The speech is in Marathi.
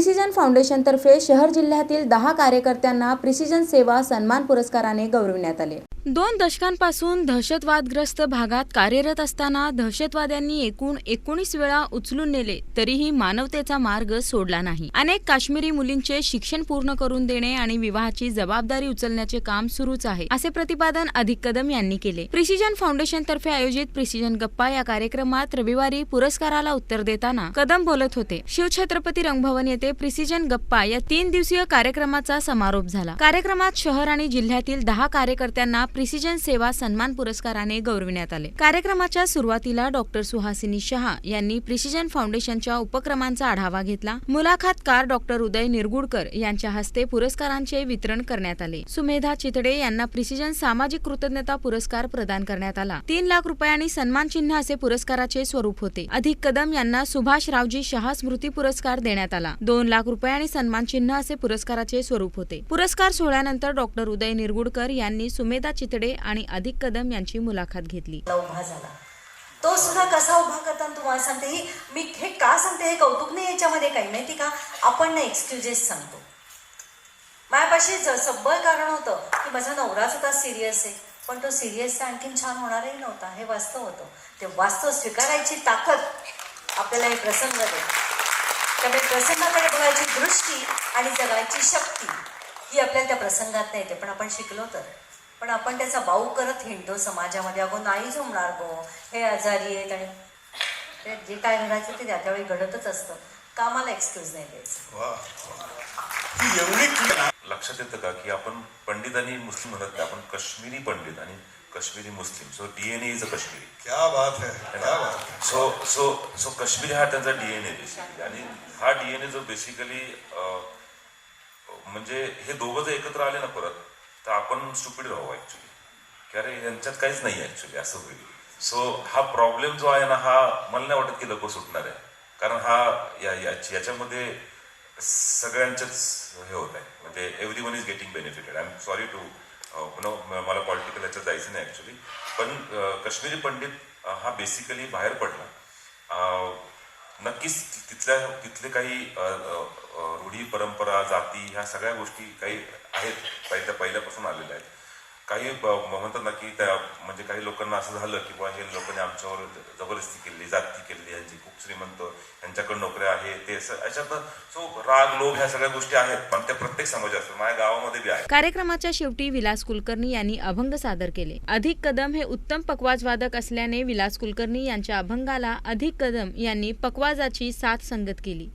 प्रिसिजन फाउंडेशनतर्फे शहर जिल्ह्यातील दहा कार्यकर्त्यांना प्रिसिजन सेवा सन्मान पुरस्काराने गौरविण्यात आले. दोन दशकांपासून दहशतवादग्रस्त भागात कार्यरत असताना दहशतवाद्यांनी एकूण एकोणीस वेळा उचलून नेले तरीही मानवतेचा मार्ग सोडला नाही. अनेक काश्मीरी मुलींचे शिक्षण पूर्ण करून देणे आणि विवाहाची जबाबदारी उचलण्याचे काम सुरूच आहे असे प्रतिपादन अधिक कदम यांनी केले. प्रिसिजन फाउंडेशन तर्फे आयोजित प्रिसिजन गप्पा या कार्यक्रमात रविवारी पुरस्काराला उत्तर देताना कदम बोलत होते. शिवछत्रपती रंगभवन येथे प्रिसिजन गप्पा या तीन दिवसीय कार्यक्रमाचा समारोप झाला. कार्यक्रमात शहर आणि जिल्ह्यातील दहा कार्यकर्त्यांना प्रिसिजन सेवा सन्मान पुरस्काराने गौरविण्यात आले. कार्यक्रमाच्या सुरुवातीला डॉक्टर सुहासिनी शहा यांनी प्रिसिजन फाउंडेशनच्या उपक्रमांचा आढावा घेतला. मुलाखतकार डॉक्टर उदय निरगुडकर यांच्या हस्ते पुरस्कारांचे वितरण करण्यात आले. सुमेधा चितडे यांना प्रिसिजन सामाजिक कृतज्ञता पुरस्कार प्रदान करण्यात आला. तीन लाख रुपये आणि सन्मान चिन्ह असे पुरस्काराचे स्वरूप होते. अधिक कदम यांना सुभाष रावजी शहा स्मृती पुरस्कार देण्यात आला. दोन लाख रुपये आणि सन्मान चिन्ह असे पुरस्काराचे स्वरूप होते. पुरस्कार सोहळ्यानंतर डॉक्टर उदय निरगुडकर यांनी सुमेधा चितडे आणि अधिक कदम यांची मुलाखत घेतली. उभा झाला. तो सुद्धा कसा उभा करताना तुम्हाला सांगते ही मी हे का सांगते हे कौतुक नाही याच्यामध्ये काही माहिती का? आपण ना एक्सक्युजेस सांगतो. माझ्यापाशी ज- सब्बल कारण होतं की माझा नवराच होता सिरियस आहे. पण तो सिरियस आणखीन छान होणारही नव्हता हे वास्तव होतं. ते वास्तव स्वीकारायची ताकद आपल्याला हे प्रसंग देतो त्यामुळे प्रसंगाकडे बघायची दृष्टी आणि जगायची शक्ती ही आपल्याला त्या प्रसंगात नाही येते पण आपण शिकलो तर. पण आपण त्याचा बाऊ करत हिंडतो समाजामध्ये. अगो नाही जमणार गो. हे आजारी आहेत आणि ते जे काय घडायचं ते त्या त्यावेळी घडतच असतं. कामाला एक्सक्यूज नाही द्यायचं. लक्षात येतं का की आपण पंडित आणि मुस्लिम म्हणत नाही आपण काश्मीरी पंडित आणि Kashmiri Muslim. So DNA is a Kashmiri क्या बात है क्या बात है. सो सो सो काश्मीरी हा त्यांचा डीएनए बेसिकली आणि हा डीएनए जो बेसिकली म्हणजे हे दोघं जर एकत्र आले ना परत तर आपण स्टुपिड राहू ॲक्च्युली की अरे यांच्यात काहीच नाही ॲक्च्युली असं होईल. सो हा प्रॉब्लेम जो आहे ना हा मला नाही वाटत की लोक सुटणार आहे. कारण हा या याची याच्यामध्ये सगळ्यांच्याच हे होत आहे. म्हणजे every one is getting benefited I am sorry to know मला पॉलिटिकल याच्यात जायचं नाही ॲक्च्युली पण uh, कश्मीरी पंडित हा बेसिकली बाहेर पडला. Uh, नक्कीच तिथल्या तिथले काही रूढी परंपरा जाती ह्या सगळ्या गोष्टी काही आहेत पहिल्या पहिल्यापासून आलेल्या आहेत. काही म्हणतात ना की त्या म्हणजे काही लोकांना असं झालं की बुवा हे लोकांनी आमच्यावर जबरदस्ती केली जाती केली यांची खूप श्रीमंत यांच्याकडे नोकऱ्या आहे ते असं याच्यात सो राग लोभ ह्या सगळ्या गोष्टी आहेत पण त्या प्रत्येक समाजात माझ्या गावामध्ये बी आहे. कार्यक्रमाच्या शेवटी विलास कुलकर्णी यांनी अभंग सादर केले. अधिक कदम हे उत्तम पकवाजवादक असल्याने विलास कुलकर्णी यांच्या अभंगाला अधिक कदम यांनी पकवाजाची साथ संगत केली.